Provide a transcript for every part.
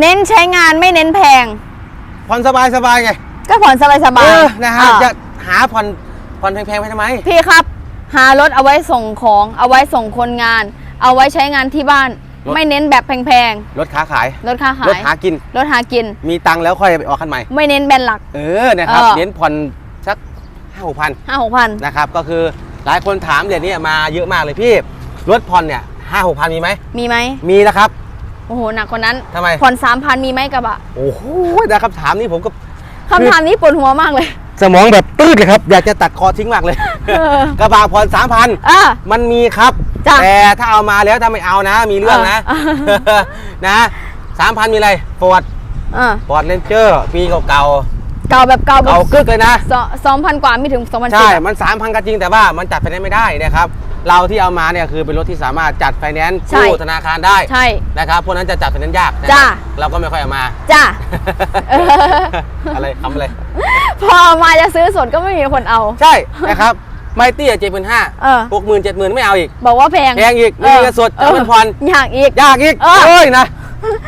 เน้นใช้งานไม่เน้นแพง ผ่อนสบายสบายไงก็ผ่อนสบายสบาเอยอนะฮะจะหาผ่อนผ่อนแพงๆไปทำไม พี่ครับ หารถเอาไว้ส่งของ เอาไว้ส่งคนงาน เอาไว้ใช้งานที่บ้าน รถ ไม่เน้นแบบแพงรถค้าขาย ๆ รถค้าขารถย หากิน รถหากิน มีตังค์แล้วค่อยไปออกคันใหม่ ไม่เน้นแบรนด์หลัก เออ นะครับ เออ เน้นผ่อนสักห้าหกพันห้าหกพันนะครับ ก็คือหลายคนถามเดี๋ยวนี้มาเยอะมากเลยพี่ รถผ่อนเนี่ยห้าหกพันมีไหม มีไหม มีนะครับ โอ้โหหนักกว่านั้นทำไม ผ่อนสามพันมีไหมกระบะโอ้โหนะครับถามนี่ผมก็คำถามนี้ปวดหัวมากเลย สมองแบบตืดเลยครับ อยากจะตัดคอทิ้งมากเลย เออ กระบะผ่อนสามพันอะ มันมีครับ จ้ะแต่ถ้าเอามาแล้วถ้าไม่เอานะ มีเรื่องนะ เออ นะสามพันมีอะไรฟอร์ดอะฟอร์ดเรนเจอร์ปีเก่าเก่าแบบเก่าๆแบเก่าบกึกเลยนะ สองพันกว่าไม่ถึงสองพันใช่ มันสามพันก็จริงแต่ว่ามันจัดไฟแนนซ์ไม่ได้นะครับ เราที่เอามาเนี่ยคือเป็นรถที่สามารถจัดไฟแนนซ์กู้ธนาคารได้ใช่ นะครับพวกนั้นจะจัดไฟแนนซ์ยากนะคจ้ะรับเราก็ไม่ค่อยเอามา จ้าเออ อะไรคำอะไร พอมาจะซื้อสดก็ไม่มีคนเอา ใช่นะครับไม่เตี้ยเจ็ดหมื่นห้าเออ หกหมื่นเจ็ดหมื่นไม่เอาอีกบอกว่าแพงแพงอีกไม่มีเงินสดเอจะอเป็นผ่อนอยากอีก ยากอีกเออ เอ้ยนะ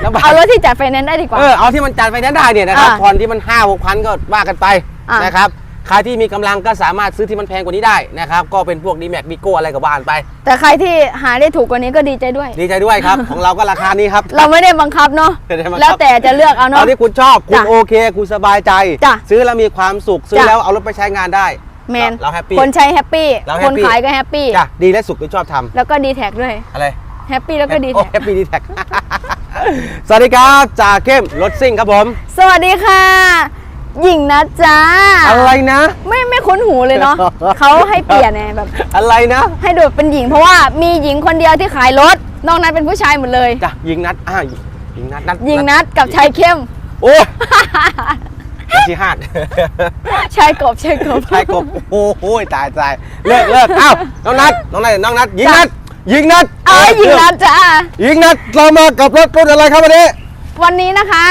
ลำบากเอารถที่จัดไฟแนนซ์ได้ดีกว่า เออเอาที่มันจัดไฟแนนซ์ได้เนี่ยนะครับอะผ่อนที่มันห้าหกพันก็ว่ากันไปอะ นะครับ ใครที่มีกำลังก็สามารถซื้อที่มันแพงกว่านี้ได้นะครับ ก็เป็นพวกดีแม็กดีโก้อะไรก็ว่ากันไป แต่ใครที่หาได้ถูกกว่านี้ก็ดีใจด้วย ดีใจด้วยครับ ของเราก็ราคานี้ครับ เราไม่ได้บังคับเนาะไม่ได้บังคับแล้วแต่จะเลือกเอาเนาะเอาที่คุณชอบคุณจ้ะโอเค คุณสบายใจจ้ะซื้อแล้วมีความสุขซื้อจ้ะแล้วเอารถไปใช้งานได้แมนเราแฮปปี้คนใช้แฮปปี้เราแฮคปนปี้ขายก็แฮปปี้จ้ะดีและสุขที่ชอบทำแล้วก็ดีแท็กด้วยอะไรแฮปปี้แล้วก็ดีโอ้แท็กแฮปปี้ดีแท็กสวัสดีครับจ่าเข้มรถซิ่งครับผม สวัสดีค่ะ หญิงนะจ๊ะอะไรนะ ไม่ไม่คุ้นหูเลยเนาะ เขาให้เปลี่ยนไงแบบอะไรนะ ให้ดูเป็นหญิงเพราะว่ามีหญิงคนเดียวที่ขายรถนอกนั้นเป็นผู้ชายหมดเลยจ้ะยิงนัดอ่ายิงนัดนัดหญิงนัดกับชายเข้ม โอ้ยที่หาดชายกบชายกบชายกบโอ้โหตายตายเลิกเลิกเอ้าน้องนัดน้องนัดน้องนัดยิงนัดยิงนัดเอ้ยหญิงนัดจ้ายิงนัดเรามากับรถรุ่นอะไรครับวันนี้วันนี้นะคะ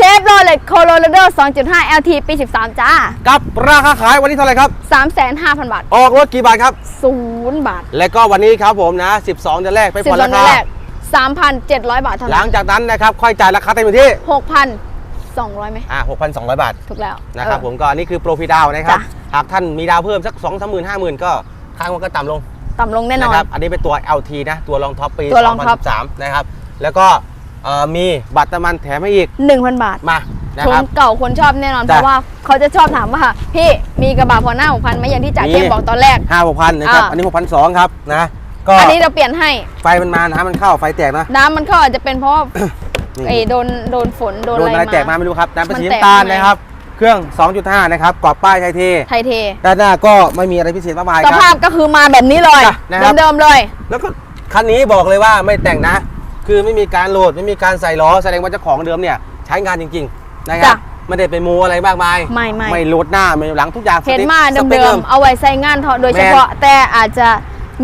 เชฟโรเลตโคโลราโด2.5 LT ปี 13 จ้า กับราคาขายวันนี้เท่าไหร่ครับ 35,000บาท ออกรถกี่บาทครับศูนย์บาท และก็วันนี้ครับผมนะ 12เดือนแรกไปสิบผ่อนสอรางเดือคานแรก3,700 บาทเท่าหลันั้งนจากนั้นนะครับค่อยจ่ายราคาเต็มอยู่ที่6,200ไหมอ่า6,200 บาท ถูกแล้วนะครับเออ ผมก็อันนี่คือโปรฟีดาวนะครับจ้ะ หากท่านมีดาวเพิ่มสัก2 3 0 0 0 0 5 0,000 ก็ค่างวดก็ต่ำลงต่ำลงแน่นอน นะครับอันนี้เป็นตัว LT นะ ตัวรองท็อปปีตัวรองท็อป 2013นะครับแล้วก็ เอ่อมีบัตรน้ำมันแถมให้อีก 1,000 บาทมา นะคครับนเก่าคนชอบแน่นอนเพจ้ะราะว่าเขาจะชอบถามว่า พี่มีกระบะพอหน้า6,000ไหมอย่างที่จ่ามี เข้มบอกตอนแรก ห้าหกพันนะครับ อ่า อันนี้หกพันสองครับนะ ก็อันนี้เราเปลี่ยนให้ ไฟมันมาน้ำมันเข้าไฟแตกนะน้ำมันเข้าอาจจะเป็นเพราะว่านี่ไอ้โดนโดนฝนโดนโดนอะอะไรไรแตกมามา ไม่รู้ครับน้ำเป็นสีมันแตกน้ำตาลข้างในนะครับ เครื่อง 2.5 นะครับกรอบป้ายไทยเทไทยเท ด้านหน้าก็ไม่มีอะไรพิเศษมากมายสคภารัพบก็คือมาแบบนี้เลย จ้ะนะครับ เดิมๆเลย แล้วก็คันนี้บอกเลยว่าไม่แต่งนะ คือไม่มีการโหลดไม่มีการใส่ล้อแสดงว่าเจ้าของเดิมเนี่ยใช้งานจริงๆนะครับจ้ะไม่ได้ไปโมอะไรมากมายไม่ไม่ไม่โหลดหน้าไม่หลังทุกอย่างเห็นสติ๊กมาสเปคเดิมๆเอาไว้ใส่งานเถาะโดยเฉพาะแมนแต่อาจจะ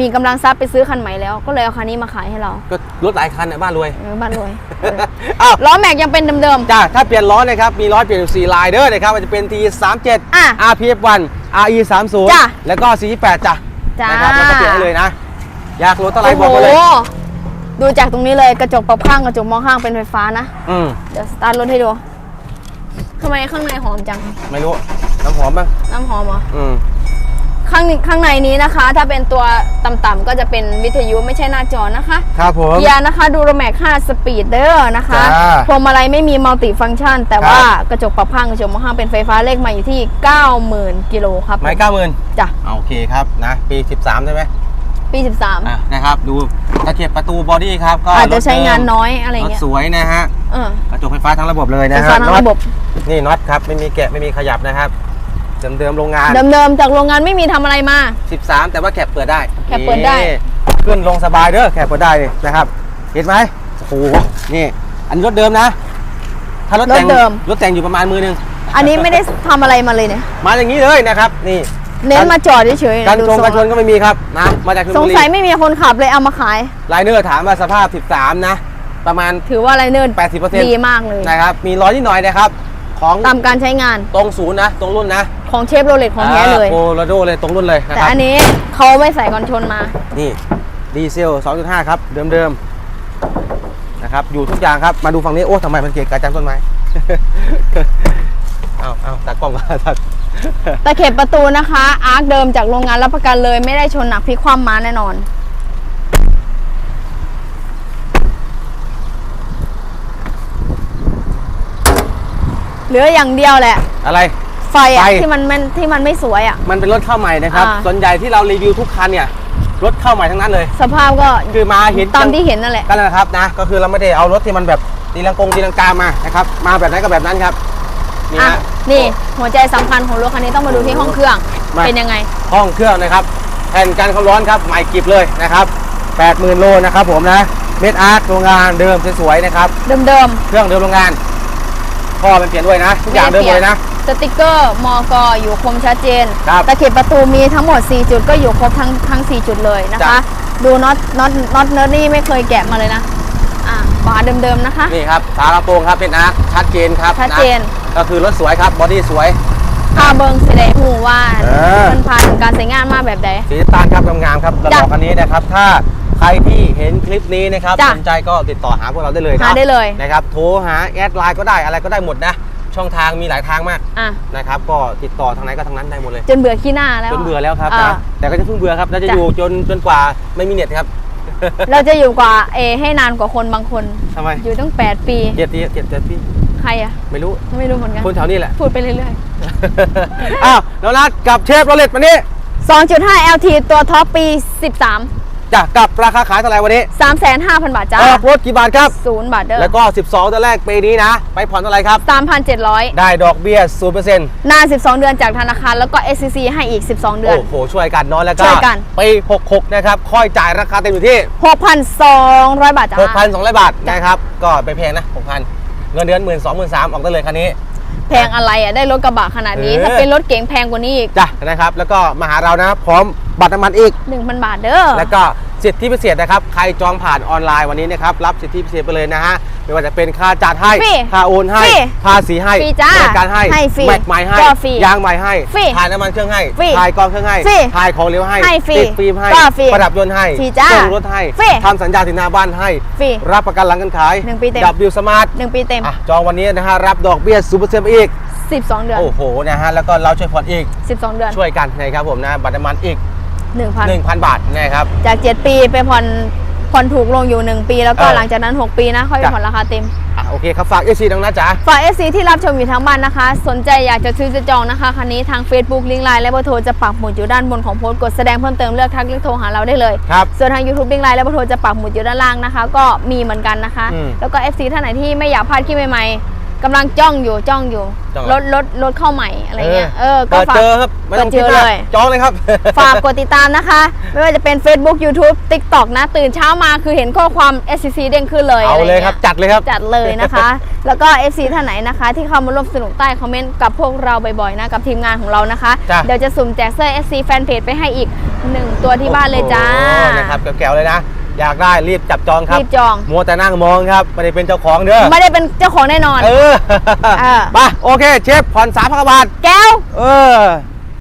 มีกำลังทรัพย์ไปซื้อคันใหม่แล้วก็เลยเอาคันนี้มาขายให้เรา ก็รถหลายคันเนี่ยบ้านรวยเออบ้านรวยอ้าวล้อแม็กยังเป็นเดิมจ้าถ้าเปลี่ยนล้อนะครับ มีล้อเปลี่ยนอยู่4ลายเด้อนะครับมันจะเป็น T37 อะ RPF1 RE จ้ะ30แล้วก็48จ้ะจ้านนะครับแล้วก็เปลี่ยนให้เลยนะ อยากรถๆอะไรโอ้บอกโหมาเลย ดูจากตรงนี้เลยกระจกปรับข้างกระจกมองข้างเป็นไฟฟ้านะ อืมเดี๋ยวสตาร์ทรถให้ดูทำไมข้างในหอมจัง ไม่รู้ น้ำหอมบ้างน้ำหอมเหรอ อืม ข้างนี้ข้างในนี้นะคะ ถ้าเป็นตัวต่ำๆก็จะเป็นวิทยุไม่ใช่หน้าจอนะคะครับผม เกียร์นะคะดูโรแม็ก5สปีดเดอร์นะคะจ้าพวงมาลัยไม่มีมัลติฟังก์ชัน แต่ครับ ว่ากระจกปรับข้างกระจกมองข้างเป็นไฟฟ้าเลขมาอยู่ที่ 90,000กิโลครับไม้เก้าหมื่นจ้ะ โอเคครับนะ ปี 13 ใช่ไหม ปี 13 อะนะครับดูตะเข็บประตูบอดี้ครับก็อาจจะรถใช้งานเดิมน้อยอะไรรถเงี้ยสวยนะฮะเออกระจกไฟฟ้าทั้งระบบเลยไฟนะฮะฟ้าทั้งน็อตระบบนี่น็อตครับไม่มีแกะไม่มีขยับนะครับเดิมๆโรงงาน เดิมๆจากโรงงานไม่มีทำอะไรมา 13 แต่ว่าแคปเปิดได้แคปเปิดได้ นี่ขึ้นลงสบายเด้อแคปเปิดได้นี่นะครับเห็นไหมโอ้โหนี่อันนี้รถเดิมนะ ถ้ารถแต่งรถเดิม รถแต่งอยู่ประมาณมือหนึงอันนี้ไม่ได้ทำอะไรมาเลยเนี่ยมาอย่างนี้เลยนะครับ นี่ เน้นมาจอดเฉยๆกันดูชงทรกันชนก็ไม่มีครับนะมาจากชลสงบุรีสัยไม่มีคนขับเลยเอามาขายไลเนอร์ถามว่าสภาพ 13 นะ ประมาณถือว่าอะไรเนิร์ด80%ดีมากเลยนะครับมีร้อยนิดหน่อยนะครับของตามการใช้งานตรงศูนย์นะ ตรงรุ่นนะ ของเชฟโรเลตของแท้เลยโคโลราโดเลยตรงรุ่นเลยนะแต่ครับอันนี้เขาไม่ใส่กันชนมา นี่ดีเซล 2.5 ครับ เดิมๆนะคนะครับ อยู่ทุกอย่างครับ มาดูฝั่งนี้ โอ้ทำไมมันเกะกะจังต้นไม้ เอาเอาตากล้องมาตัด ตะเข็บประตูนะคะ อาร์คเดิมจากโรงงานรับประกันเลย ไม่ได้ชนหนักพลิกคว่ำมาแน่นอน เหลืออย่างเดียวแหละ อะไร ไฟอะไฟ ที่มันมันที่มันไม่สวยอะ มันเป็นรถเข้าใหม่นะครับ อ่า ส่วนใหญ่ที่เรารีวิวทุกคันเนี่ยรถเข้าใหม่ทั้งนั้นเลย สภาพก็คือมาเห็นตามที่เห็นนั่นแหละ กันนะครับนะ ก็คือเราไม่ได้เอารถที่มันแบบตีลังกงตีลังกามานะครับ มาแบบไหนก็แบบนั้นครับ นี่อะฮะ นี่หัวใจสำคัญของรถคันนี้ต้องมาดูที่ห้องเครื่อง มา เป็นยังไง ห้องเครื่องนะครับ แผ่นกันความร้อนครับใหม่กริบเลยนะครับ80,000 โลนะครับผมนะ เม็ดอาร์ตโรงงานเดิมสวยๆนะครับ เดิมเครื่องเดิมโรงงานพ่อมันเปลี่ยนด้วยนะ ทุกอย่างเดิมหมดเลยนะ ๆ สติกเกอร์มอกอยู่คมชัดเจน ครับตะเข็บประตูมีทั้งหมด 4 จุดก็อยู่ครบทั้งทั้ง 4 จุดเลยนะคะจ้ะดูน็อตน็อตน็อตเนิร์ดนี่ไม่เคยแกะมาเลยนะ อะฝาเดิมๆนะคะ นี่ครับฝากระโปรงครับเป็นอาร์ตชัดเจนครับชัดเจน ก็คือรถสวยครับบอดี้สวย พาเบิงสีแดงหูว่าเออ มันผ่านการใช้งานมาแบบใด สีน้ำตาลครับงามๆครับกระจ้ะบอกคันนี้นะครับ ถ้าใครที่เห็นคลิปนี้นะครับจ้ะสนใจก็ติดต่อหาพวกเราได้เลยหานะได้เลย นะครับโทรหาแอดไลน์ก็ได้อะไรก็ได้หมดนะ ช่องทางมีหลายทางมากอะ นะครับ ก็ติดต่อทางไหนก็ทางนั้นได้หมดเลย จนเบื่อขี้หน้าแล้วจนเบื่อแล้วครับอะนะแต่ก็จะเพิ่งเบื่อครับเราจะจ้ะ อยู่จนจนกว่าไม่มีเน็ตครับเราจะอยู่กว่าเอให้นานกว่าคนบางคน ทำไมอยู่ตั้ง 8 ปี เจ็ดปีเจ็ดเจ็ดปี ใครอะไม่รู้ ไม่รู้เหมือนกัน คนแถวนี้แหละ พูดไปเรื่อยอ้าวน้องนัดกับเชฟโรเลตวันนี้ๆ2.5 LT ตัวท็อปปี 13จ้ะกับราคาขายเท่าไหร่วันนี้ 35,000บาทจ้าเออโพสต์กี่บาทครับศูนย์บาทเด้อ แล้วก็ 12ตัวแรกปีนี้นะ ไปผ่อนเท่าไหร่ครับ 3,700 ได้ดอกเบี้ย 0%นาน 12 เดือนจากธนาคาร แล้วก็ SCC ให้อีก 12 เดือน โอ้โห ช่วยกันเนาะแล้วก็ช่วยกันปี66 นะครับ ค่อยจ่ายราคาเต็มอยู่ที่ 6,200 บาทจ้า6,200 บาทนะครับ ก็ไปแพงนะ 6,000 เงินเดือน1 2 0 0 0ออกได้เลยคันนี้ แพงอะไรอะได้รถกระบะขนาดนี้ เออ ถ้าเป็นรถเก๋งแพงกว่านี้อีกจ้ะนะครับ แล้วก็มาหาเรานะพร้อมบัตรน้ำมันอีก 1,000 บาทเด้อ แล้วก็สิทธิพิเศษนะครับ ใครจองผ่านออนไลน์วันนี้นะครับ รับสิทธิพิเศษไปเลยนะฮะ ไม่ว่าจะเป็นค่าจัดให้ ฟรีค่าโอนให้ ฟรีภาษีให้ฟรีจ้าบริการให้ให้ฟรีแม็กใหม่ให้ก็ฟรียางใหม่ให้ฟรีถ่ายน้ำมันเครื่องให้ฟรีถ่ายกองเครื่องให้ฟรีถ่ายของเหลวให้ให้ฟรีติดฟิล์มให้ก็ฟรีประดับยนต์ให้ฟรีจ้าส่งรถให้ฟรีทำสัญญาถึงหน้าบ้านให้ฟรีรับประกันหลังการขายหนึ่งปีเต็ม ดับบิวสมาร์ท1ปีเต็ม อะจองวันนี้นะฮะรับดอกเบี้ยศูนย์เปอร์เซ็นต์อีก 12 เดือน โอ้โหนะฮะแล้วก็เราช่วยผ่อนอีก 12 เดือนช่วยกันนะครับผมนะบัตรน้ำมันอีก 1,000 1,000 บาทนะครับจาก 7 ปีไปผ่อน ผ่อนถูกลงอยู่ 1 ปี แล้วก็เออหลังจากนั้น 6 ปีนะ ค่อยจ้ะ ผ่อนราคาเต็ม อะโอเคครับฝากเอซีดังนะจ๊ะ ฝาก SC ที่รับชมอยู่ทางบ้านนะคะ สนใจอยากจะซื้อจะจองนะคะ คันนี้ทาง Facebook ลิงก์ไลน์และเบอร์โทรจะปักหมุดอยู่ด้านบนของโพสต์กดแสดงเพิ่มเติมเลือกทักเลือกโทรหาเราได้เลย ครับ ส่วนทาง YouTube ลิงก์ไลน์และเบอร์โทรจะปักหมุดอยู่ด้านล่างนะคะ ก็มีเหมือนกันนะคะ อืมแล้วก็ FC ท่านไหนที่ไม่อยากพลาดคลิปใหม่ๆ กำลังจ้องอยู่จ้องอยู่จ้องรถรถรถเข้าใหม่อะไรเงี้ยเออก็เปิดฝาก เจอครับไม่ต้องคิดเปิดเจอมากเลยจองเลยครับ ฝากกดติดตามนะคะ ไม่ว่าจะเป็น Facebook YouTube TikTok นะ ตื่นเช้ามาคือเห็นข้อความ SCC เด้งขึ้นเลยเอาอะไรเลยงี้ครับ จัดเลยครับ จัดเลยนะคะ แล้วก็ FC ท่านไหนนะคะ ที่เข้ามาร่วมสนุกใต้คอมเมนต์กับพวกเราบ่อยๆนะ กับทีมงานของเรานะคะ จ้ะ เดี๋ยวจะสุ่มแจกเสื้อ SC Fanpage ไปให้อีก 1 ตัวที่บ้านเลยจ้า โอ้โหนะครับแก้วๆเลยนะ อยากได้รีบจับจองครับรีบจอง มัวแต่นั่งมองครับไม่ได้เป็นเจ้าของเด้อไม่ได้เป็นเจ้าของแน่นอน เออเออไปโอเค เชฟผ่อนสามพันบาทแก้ว เออ